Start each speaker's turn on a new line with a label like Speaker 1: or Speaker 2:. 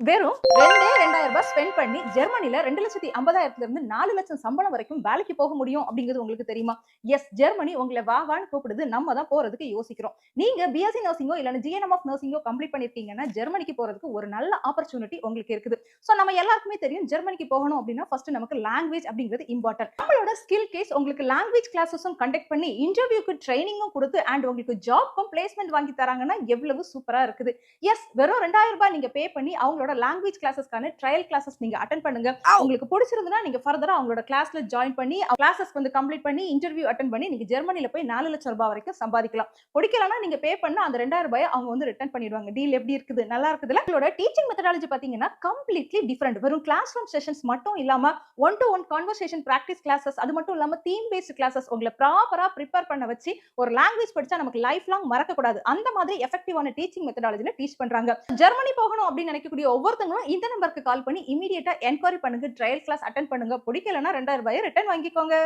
Speaker 1: வெறும் ரெண்டே ரெண்டாயிரம் ரூபாய் ஸ்பெண்ட் பண்ணி ஜெர்மனில ரெண்டு லட்சத்தி ஐம்பதாயிரத்துல இருந்து நாலு லட்சம் சம்பளம் வரைக்கும் வேலைக்கு போக முடியும் அப்படிங்கிறது உங்களுக்கு தெரியுமா? எஸ் ஜெர்மனி உங்களை வாவான்னு கூப்பிடுது. நம்ம தான் போறதுக்கு யோசிக்கிறோம். நீங்க பிஎஸ்சி நர்சிங்கோ இல்ல ஜிஎன்எம் ஆஃப் நர்சிங்கோ கம்ப்ளீட் பண்ணிருக்கீங்கன்னா ஜெர்மனிக்கு போறதுக்கு ஒரு நல்ல ஆப்பர்ச்சுனிட்டி உங்களுக்கு இருக்குது. சோ நம்ம எல்லாருக்குமே தெரியும் ஜெர்மனிக்கு போகணும் அப்படின்னா ஃபர்ஸ்ட் நமக்கு லாங்குவேஜ் அப்படிங்கிறது இம்பார்ட்டன்ட் நம்மளோட ஸ்கில் கேஸ் உங்களுக்கு லாங்குவேஜ் கிளாஸஸும் கண்டக்ட் பண்ணி இன்டர்வியூக்கு ட்ரைனிங்கும் கொடுத்து அண்ட் உங்களுக்கு ஜாப்க்கும் பிளேஸ்மெண்ட் வாங்கி தராங்கன்னா எவ்வளவு சூப்பரா இருக்குது. எஸ் வெறும் ரெண்டாயிரம் ரூபாய் நீங்க பே பண்ணி அவங்களோட அவங்களோட லாங்குவேஜ் கிளாஸஸ்க்கான ட்ரையல் கிளாஸஸ் நீங்க அட்டன் பண்ணுங்க. உங்களுக்கு பிடிச்சிருந்தா நீங்க ஃபர்தரா அவங்களோட கிளாஸ்ல ஜாயின் பண்ணி கிளாஸஸ் வந்து கம்ப்ளீட் பண்ணி இன்டர்வியூ அட்டன் பண்ணி நீங்க ஜெர்மனில போய் நாலு லட்சம் ரூபாய் வரைக்கும் சம்பாதிக்கலாம். பிடிக்கலன்னா நீங்க பே பண்ண அந்த ரெண்டாயிரம் ரூபாய் அவங்க வந்து ரிட்டர்ன் பண்ணிடுவாங்க. டீல் எப்படி இருக்குது? நல்லா இருக்குதுல உங்களோட டீச்சிங் மெத்தடாலஜி பாத்தீங்கன்னா கம்ப்ளீட்லி டிஃப்ரெண்ட் வெறும் கிளாஸ் ரூம் செஷன்ஸ் மட்டும் இல்லாம one to one conversation practice classes அது மட்டும் இல்லாம தீம் பேஸ்ட் கிளாஸஸ் உங்களை ப்ராப்பரா ப்ரிப்பேர் பண்ண வச்சு ஒரு லாங்குவேஜ் படிச்சா நமக்கு லைஃப் லாங் மறக்க கூடாது அந்த மாதிரி எஃபெக்டிவான டீச்சிங் மெத்தடாலஜில டீச் பண்றாங்க. ஜெர்மனி போகணும் அப்படின்னு நினைக்கக்கூடிய ஒவ்வொருத்தங்களும் இந்த நம்பருக்கு கால் பண்ணி இமீடியட்டா என்கொயரி பண்ணுங்க ட்ரையல் கிளாஸ் அட்டன் பண்ணுங்க. பிடிக்கலன்னா ரெண்டாயிரம் ரூபாய் ரிட்டர்ன் வாங்கிக்கோங்க.